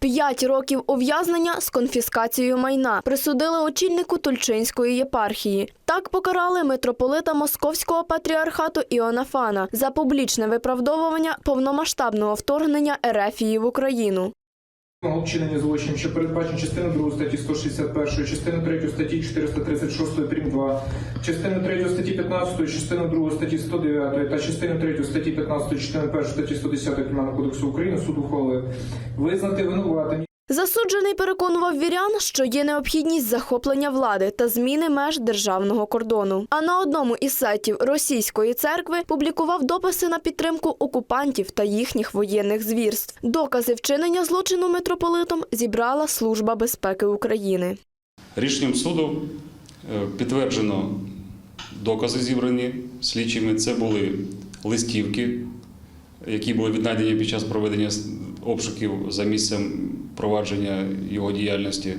П'ять років ув'язнення з конфіскацією майна присудили очільнику Тульчинської єпархії. Так покарали митрополита Московського патріархату Іонафана за публічне виправдовування повномасштабного вторгнення Ерефії в Україну. Вчинення злочин, що передбачено частину 2 статті 161, частину 3 статті 436 прим. 2, частину 3 статті 15, частину 2 статті 109 та частину 3 статті 15, частину 1 статті 110 Кримінального кодексу України суд ухвалив визнати винуватим Засуджений переконував вірян, що є необхідність захоплення влади та зміни меж державного кордону. А на одному із сайтів російської церкви публікував дописи на підтримку окупантів та їхніх воєнних звірств. Докази вчинення злочину митрополитом зібрала Служба безпеки України. Рішенням суду е, підтверджено докази зібрані слідчими. Це були листівки, які були віднайдені під час проведення обшуків за місцем провадження його діяльності.